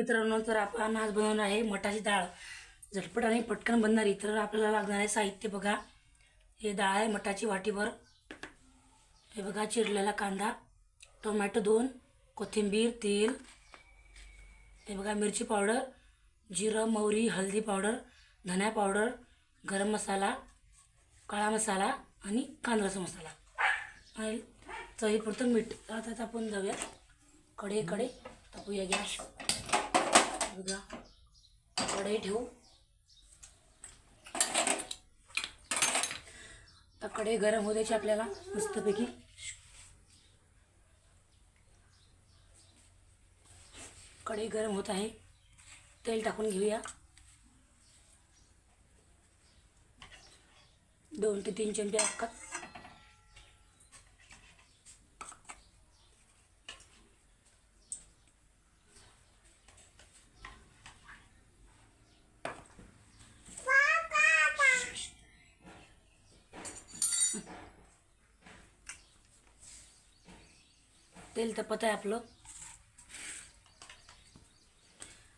मित्रांनो तर आपण आज बनवणार आहे मठाची डाळ. झटपट आणि पटकन बनणारी तर आपल्याला लागणार आहे साहित्य बघा. हे डाळ आहे मटाची वाटीभर. हे बघा चिरलेला कांदा टोमॅटो दोन कोथिंबीर तेल हे बघा मिरची पावडर जिरं मोहरी हळदी पावडर धन्या पावडर गरम मसाला काळा मसाला आणि कांद्राचा मसाला. आणि चवीपुरतं मीठ. तर आता आता आपण जाऊया कडे कडे टाकूया गॅस. बघा. कढई ठेवू. आता कढई गरम होऊ द्यायची आपल्याला मस्तपैकी. कढई गरम होत आहे. तेल टाकून घेऊया. दोन ते तीन चमचे अक्का तेल तपत आहे आपलं.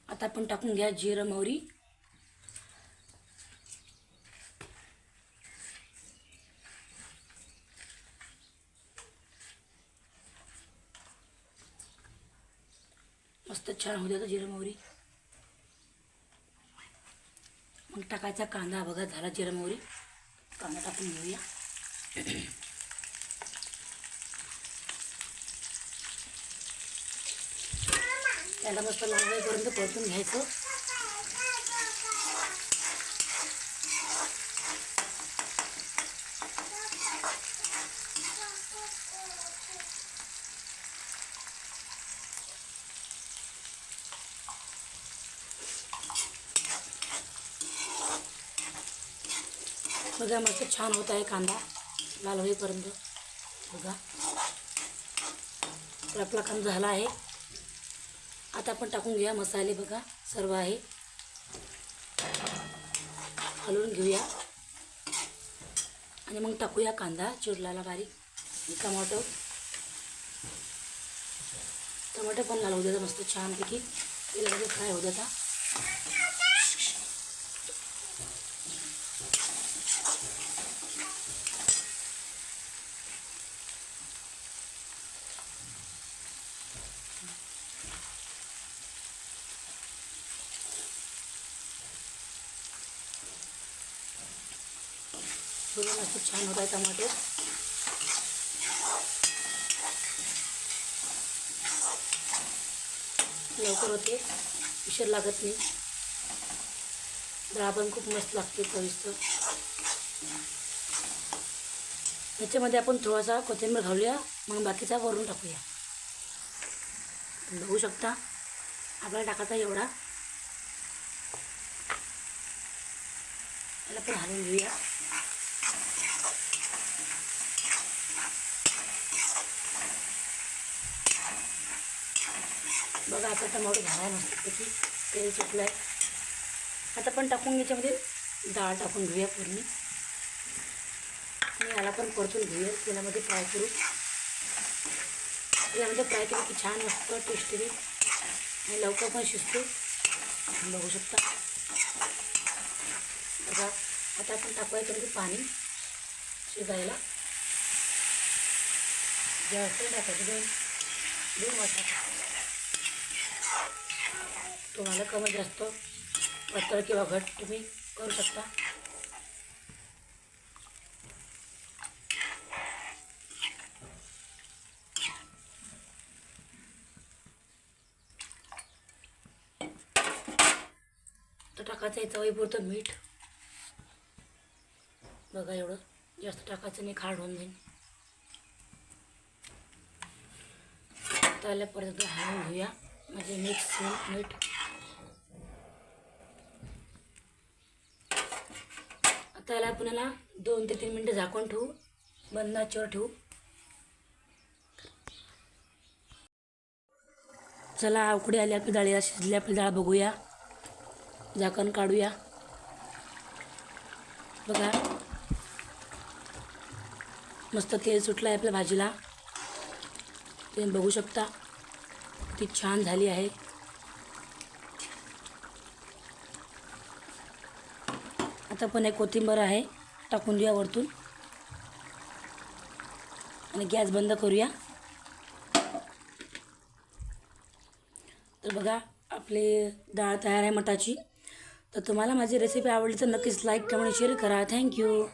आता आपण टाकून घ्या जिरं मोहरी. मस्त छान होऊ द्या जिरं मोहरी. मग टाकायचा कांदा बघा झाला जिरं मोहरी. कांदा टाकून घेऊया. त्याला मस्त लाल होईपर्यंत परतून घ्यायचं. बघा मस्त छान होत आहे कांदा लाल होईपर्यंत. बघा. तर आपला कांदा झाला आहे. आता आपण टाकून घेऊया मसाले बघा सर्व आहे. हलवून घेऊया. आणि मग टाकूया कांदा चिरलाला बारीक. टमाटो टमाटो पण लाल होऊ मस्त छानपैकी. तेलामध्ये फ्राय होऊ देता बघा मस्त छान होत आहे टमाटे. लवकर होते उशीर लागत नाही. डाळ पण खूप मस्त लागते चविष्ट. ह्याच्यामध्ये आपण थोडासा कोथिंबीर घालूया मग बाकीचा वरून टाकूया. बघू शकता आपल्याला टाकायचा एवढा. याला पण हलवून घेऊया बघा आता टमाटो झाला आहे मस्तपैकी तेल सुटलं आहे आता पण टाकून याच्यामध्ये डाळ टाकून घेऊया पूर्ण. आणि याला पण परतून घेऊया. तेलामध्ये फ्राय करू. तेलामध्ये फ्राय केलं की छान मस्त टेस्टी आणि लवकर पण शिजतो. बघू शकता. बघा आता आपण टाकूया त्यामध्ये पाणी शिजायला. जास्त टाकायचं दोन दोन वाटा तुम्हाला कमी जास्त पातळ किंवा घट तुम्ही करू शकता. तर टाकायचं आहे चवीपुरतं मीठ. बघा एवढं जास्त टाकायचं नाही खाड होऊन जाईल. त्याला परत घेऊया. म्हणजे मिक्स मीठ. आता याला आपल्याला दोन ते तीन मिनटं झाकून ठेवू. बंद आचेवर ठेवू. चला उकडी आली आपली डाळी शिजली आपली डाळ बघूया. झाकण काढूया. बघा. मस्त तेल सुटलं आहे आपल्या भाजीला. तुम्ही बघू शकता. किती छान झाली आहे. आता पण एक कोथिंबर आहे टाकून देऊया वरतून. आणि गॅस बंद करूया. तर बघा आपली डाळ तयार आहे मठाची तर तुम्हाला माझी रेसिपी आवडली तर नक्कीच लाईक कमेंट शेअर करा. Thank you